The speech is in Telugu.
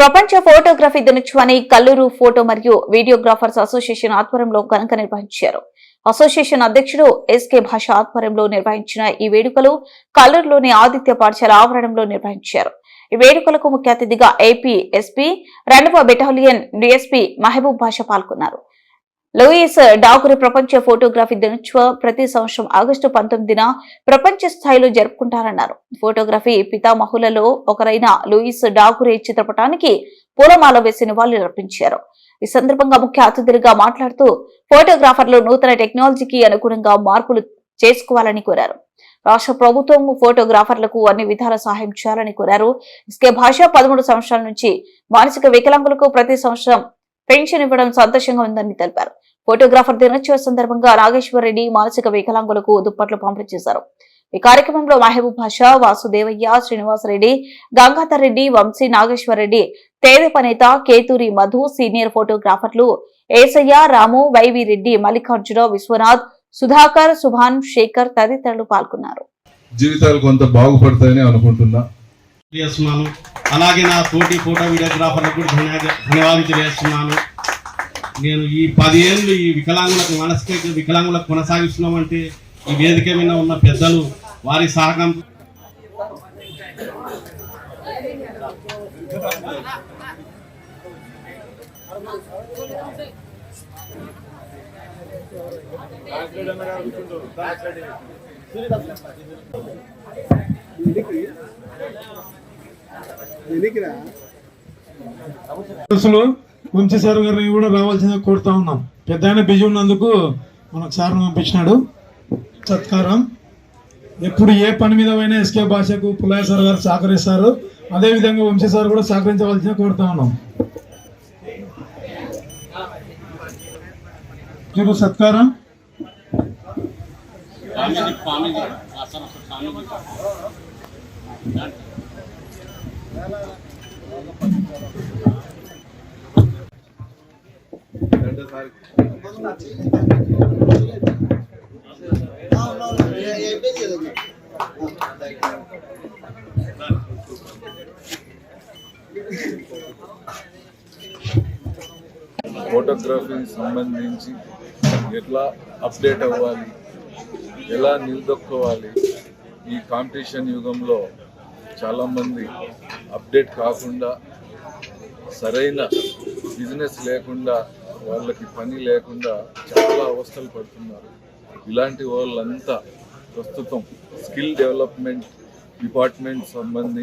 ప్రపంచ ఫోటోగ్రఫీ దినోత్సవాన్ని కల్లూరు ఫోటో మరియు వీడియోగ్రాఫర్స్ అసోసియేషన్ ఆధ్వర్యంలో ఘనంగా నిర్వహించారు. అసోసియేషన్ అధ్యక్షుడు ఎస్కే భాష ఆధ్వర్యంలో నిర్వహించిన ఈ వేడుకలు కల్లూరులోని ఆదిత్య పాఠశాల ఆవరణంలో నిర్వహించారు. ఈ వేడుకలకు ముఖ్య అతిథిగా ఏపీ ఎస్పీ రెండవ బెటాలియన్ డిఎస్పీ మహబూబ్ భాష పాల్గొన్నారు. లూయిస్ డాగురి ప్రపంచ ఫోటోగ్రఫీ దినోత్సవం ప్రతి సంవత్సరం ఆగస్టు పంతొమ్మిదిన ప్రపంచ స్థాయిలో జరుపుకుంటారన్నారు. ఫోటోగ్రఫీ పితామహులలో ఒకరైన లూయిస్ డాగురే చిత్రపటానికి పూలమాల వేసి నివాళులు అర్పించారు. ఈ సందర్భంగా ముఖ్య అతిథులుగా మాట్లాడుతూ ఫోటోగ్రాఫర్లు నూతన టెక్నాలజీకి అనుగుణంగా మార్పులు చేసుకోవాలని కోరారు. రాష్ట్ర ప్రభుత్వం ఫోటోగ్రాఫర్లకు అన్ని విధాల సహాయం చేయాలని కోరారు. ఇస్కే భాష పదమూడు సంవత్సరాల నుంచి మానసిక వికలాంగులకు ప్రతి సంవత్సరం పెన్షన్ ఇవ్వడం సంతోషంగా ఉందని తెలిపారు. ఫోటోగ్రాఫర్ దినోత్సవ సందర్భంగా నాగేశ్వర రెడ్డి మానసిక వికలాంగులకు దుప్పట్లు పంపిణీ చేశారు. ఈ కార్యక్రమంలో మహబూబ్ భాషా వాసుదేవయ్య శ్రీనివాసరెడ్డి గంగాధర్ రెడ్డి వంశీ నాగేశ్వర రెడ్డి తేదప నేత కేతూరి మధు సీనియర్ ఫోటోగ్రాఫర్లు ఏసయ్య రాము వైవి రెడ్డి మల్లికార్జున విశ్వనాథ్ సుధాకర్ సుభాన్ శేఖర్ తదితరులు పాల్గొన్నారు. జీవితాలు కొంత బాగుపడతాయని అనుకుంటున్నా. అలాగే నా తోటి ఫోటో వీడియోగ్రాఫర్లకు కూడా ధన్యవాద- ధన్యవాదాలు తెలియజేస్తున్నాను. నేను ఈ పదేళ్ళు ఈ వికలాంగులకు మనసుకి వికలాంగులకు కొనసాగిస్తున్నామంటే ఈ వేదిక మీద ఉన్న పెద్దలు వారి సహకారం వంశీ సార్ గారిని కూడా రావాల్సిందిగా కోరుతా ఉన్నాం. పెద్ద ఆయన బిజీ ఉన్నందుకు మనకు సార్ను పంపించినాడు. సత్కారం. ఎప్పుడు ఏ పని మీద పోయినా ఎస్కే భాషకు పుల్లయ్య సార్ గారు సహకరిస్తారు. అదేవిధంగా వంశీ సార్ కూడా సహకరించవలసిందిగా కోరుతా ఉన్నాం. మీరు సత్కారం? ఫోటోగ్రఫీకి సంబంధించి ఎట్లా అప్డేట్ అవ్వాలి? ఎలా నిలదొక్కోవాలి? ఈ కాంపిటీషన్ యుగంలో చాలామంది అప్డేట్ కాకుండా సరైన బిజినెస్ లేకుండా వాళ్ళకి పని లేకుండా చాలా అవస్థలు పడుతున్నారు. ఇలాంటి వాళ్ళంతా ప్రస్తుతం స్కిల్ డెవలప్మెంట్ డిపార్ట్మెంట్ సంబంధించి